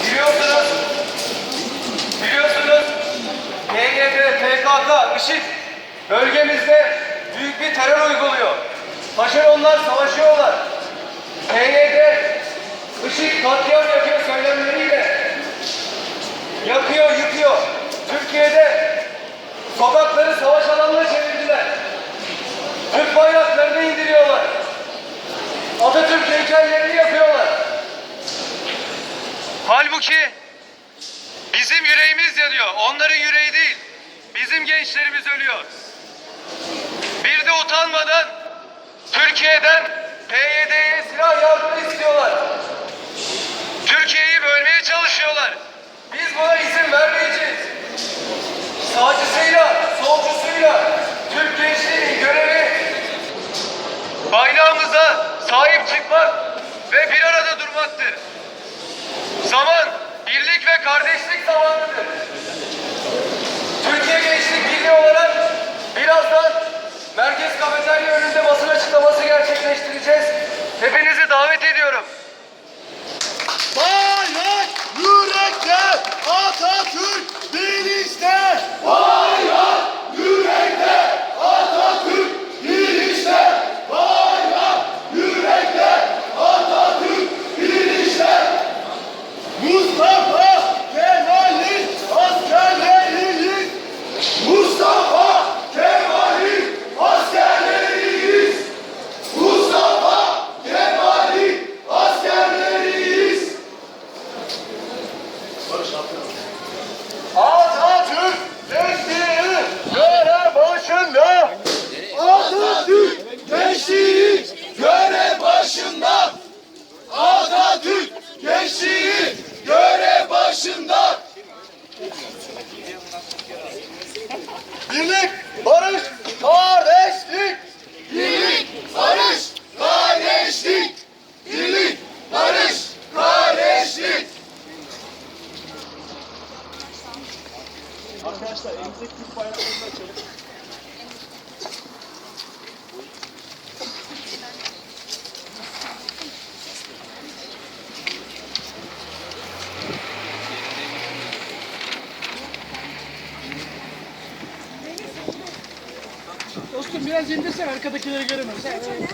Biliyorsunuz, biliyorsunuz PYD, PKK, IŞİD bölgemizde büyük bir terör uyguluyor. Taşeronlar savaşıyorlar. PYD, IŞİD katliam yapıyor söylemleriyle. Yakıyor, yıkıyor. Türkiye'de sokakları savaş alanına çevirdiler. Türk bayraklarını Halbuki bizim yüreğimiz yanıyor. Onların yüreği değil. Bizim gençlerimiz ölüyor. Bir de utanmadan Türkiye'den PYD'ye Atatürk gençliği görev başında. Atatürk gençliği görev başında. Atatürk gençliği görev başında. Birlik, barış, kardeşlik. Birlik, barış, kardeşlik. Birlik, barış, kardeşlik. Arkadaşlar elimizdeki Türk bayraklarını açalım. Dostum biraz indirsen arkadakileri göremiyoruz. Ha, evet.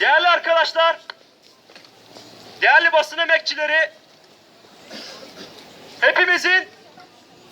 Değerli arkadaşlar, değerli basın emekçileri, hepimizin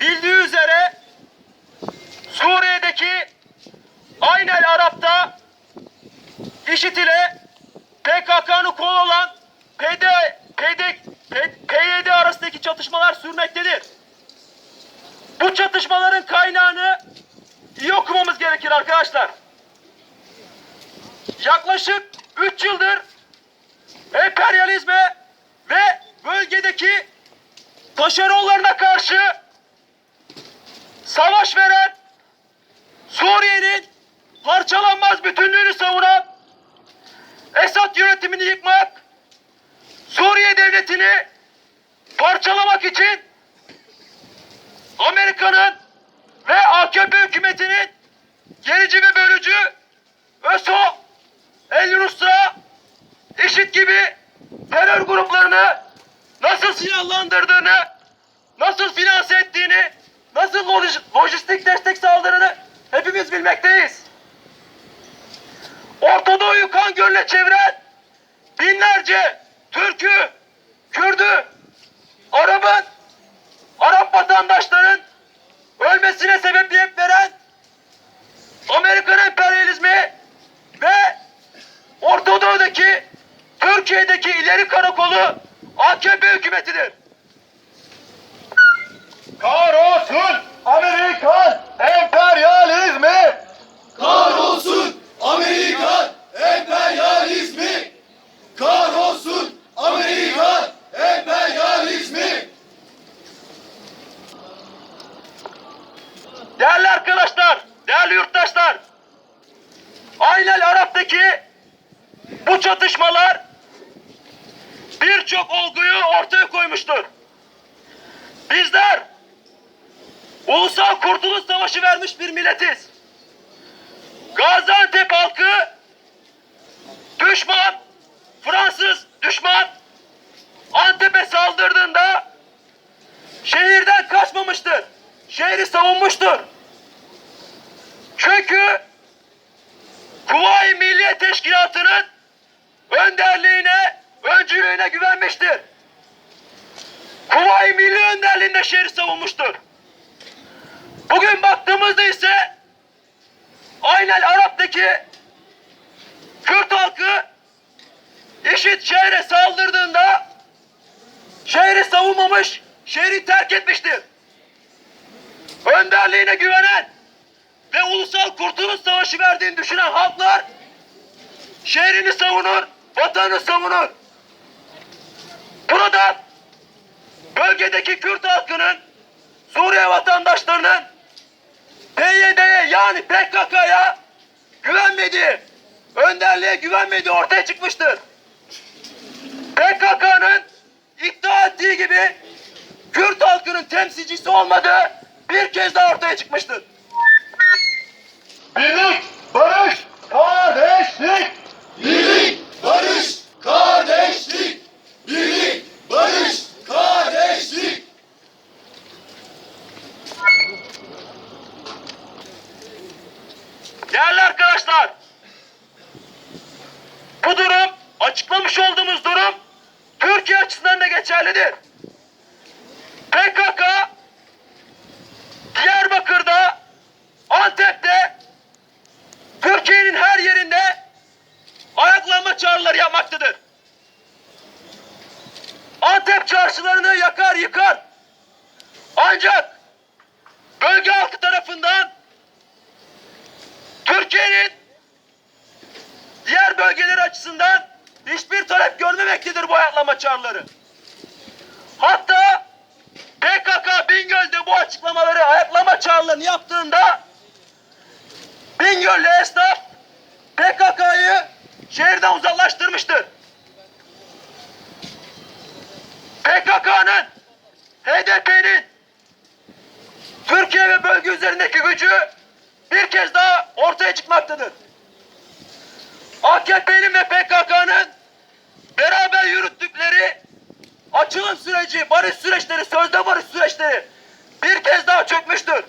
bildiği üzere Suriye'deki Aynel Arap'ta IŞİD ile PKK'nın kolu olan PD, PD, PYD arasındaki çatışmalar sürmektedir. Bu çatışmaların kaynağını iyi okumamız gerekir arkadaşlar yaklaşık 3 yıldır emperyalizme ve bölgedeki taşeronlarına karşı savaş veren Suriye'nin parçalanmaz bütünlüğünü savunan Esad yönetimini yıkmak, Suriye devletini parçalamak için Amerika'nın ve AKP hükümetinin gerici ve bölücü ÖSO El Nusra, IŞİD gibi terör gruplarını nasıl silahlandırdığını, nasıl finanse ettiğini, nasıl loj- lojistik destek sağladığını hepimiz bilmekteyiz. Orta Doğu'yu kan gölüne çeviren binlerce Türk'ü, Güneydoğu'daki Türkiye'deki ileri karakolu AKP hükümetidir. Kahrolsun Amerikan emperyalizmi! Kahrolsun Amerikan emperyalizmi! Kahrolsun Amerikan emperyalizmi! Değerli arkadaşlar, değerli yurttaşlar, aynen Arap'taki çatışmalar birçok olguyu ortaya koymuştur. Bizler Ulusal Kurtuluş Savaşı vermiş bir milletiz. Gaziantep halkı düşman, Fransız düşman Antep'e saldırdığında şehirden kaçmamıştır. Şehri savunmuştur. Çünkü Kuvayi Milliye Teşkilatı'nın önderliğine, öncülüğüne güvenmiştir. Kuvayi Milli önderliğinde şehri savunmuştur. Bugün baktığımızda ise aynen Arap'taki Kürt halkı IŞİD şehre saldırdığında şehri savunmamış, şehri terk etmiştir. Önderliğine güvenen ve Ulusal Kurtuluş Savaşı verdiğini düşünen halklar şehrini savunur, vatanını savunur. Burada bölgedeki Kürt halkının, Suriye vatandaşlarının PYD'ye yani PKK'ya güvenmediği, önderliğe güvenmediği ortaya çıkmıştır. PKK'nın iddia ettiği gibi Kürt halkının temsilcisi olmadığı bir kez daha ortaya çıkmıştır. Birlik, barış, kardeşlik. Birlik, barış, kardeşlik. Birlik, barış, kardeşlik. Değerli arkadaşlar, bu durum, açıklamış olduğumuz durum Türkiye açısından da geçerlidir. PKK Diyarbakır'da, Antep'te, Türkiye'nin her yerinde ayaklanma çağrıları yapmaktadır. Antep çarşılarını yakar yıkar. Ancak bölge halkı tarafından Türkiye'nin diğer bölgeleri açısından hiçbir talep görmemektedir bu ayaklama çağrıları. Hatta PKK Bingöl'de bu açıklamaları ayaklama çağrılarını yaptığında Bingöl'lü esnaf PKK'yı şehirden uzaklaştırmıştır. PKK'nın HDP'nin Türkiye ve bölge üzerindeki gücü bir kez daha ortaya çıkmaktadır. AKP'nin ve PKK'nın beraber yürüttükleri açılım süreci, barış süreçleri, sözde barış süreçleri bir kez daha çökmüştür.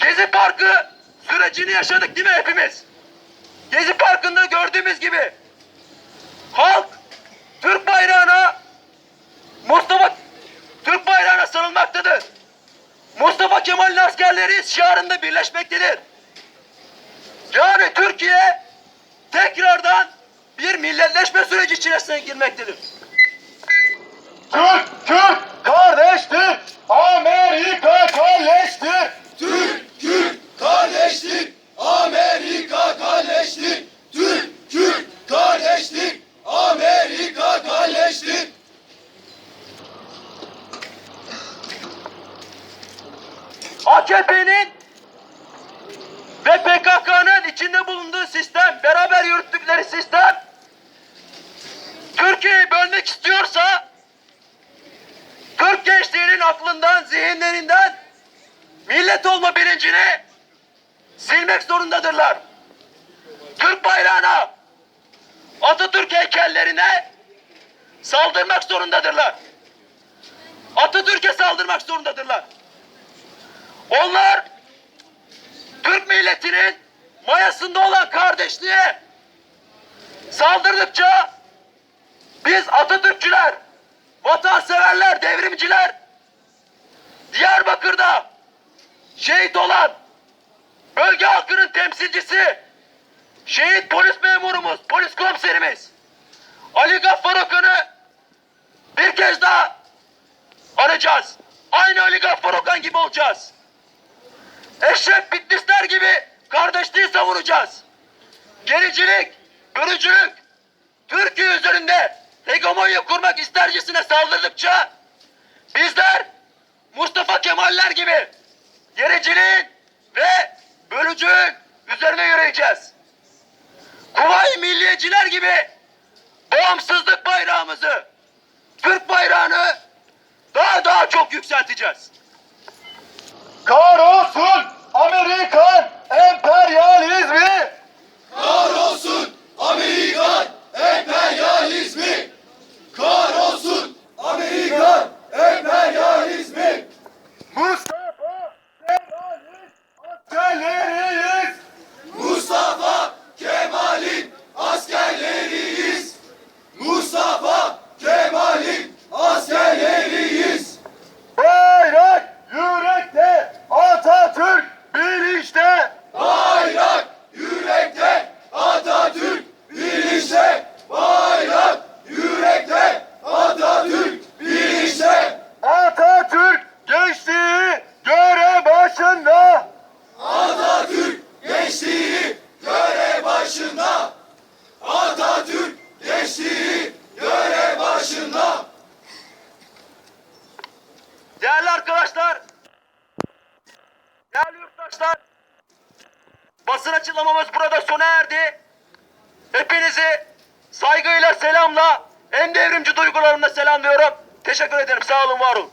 Gezi Parkı sürecini yaşadık değil mi hepimiz? Gezi Parkı'nda gördüğümüz gibi halk Türk bayrağına Mustafa Türk bayrağına sarılmaktadır. Mustafa Kemal'in askerleri şiarında birleşmektedir. Yani Türkiye tekrardan bir milletleşme süreci içerisine girmektedir. Türk, Türk, kardeştir. Amerika kalleştir. Türk, Kürt, kardeşlik. Amerika kardeşlik. Türk, Kürt, kardeşlik. Amerika kardeşlik. AKP'nin ve PKK'nın içinde bulunduğu sistem, beraber yürüttükleri sistem Türkiye'yi bölmek istiyorsa Türk gençliğinin aklından, zihinlerinden millet olma bilincini silmek zorundadırlar. Türk bayrağına, Atatürk heykellerine saldırmak zorundadırlar. Atatürk'e saldırmak zorundadırlar. Onlar Türk milletinin mayasında olan kardeşliğe saldırdıkça biz Atatürkçüler, vatanseverler, devrimciler Diyarbakır'da şehit olan bölge halkının temsilcisi şehit polis memurumuz, polis komiserimiz Ali Gaffar Okan'ı bir kez daha arayacağız. Aynı Ali Gaffar Okan gibi olacağız. Eşref Bitlisler gibi kardeşliği savunacağız. Gericilik, bölücülük, Türkiye üzerinde hegemonya kurmak istercesine saldırdıkça bizler Mustafa Kemaller gibi gericiliğin ve bölücülüğün üzerine yürüyeceğiz. Kuvayi milliyetçiler gibi bağımsızlık bayrağımızı, Türk bayrağını daha daha çok yükselteceğiz. Kahrolsun Amerikan emperyalizmi. Kahrolsun Amerikan emperyalizmi. Kahrolsun Amerikan emperyalizmi. Mustafa Kemal'in askerleriyiz. Mustafa Kemal'in askerleriyiz. Mustafa Kemal'in askerleriyiz. Bayrak yürekte, Atatürk bilinçte. Bayrak yürekte, Atatürk bilinçte. Bayrak yürekte, Atatürk bilinçte. Atatürk gençliği görev başında. Atatürk gençliği görev başında. Atatürk gençliği görev başında. Değerli arkadaşlar, değerli yurttaşlar, basın açıklamamız burada sona erdi. Hepinizi saygıyla, selamla, en devrimci duygularımla selamlıyorum. Teşekkür ederim, sağ olun, var olun.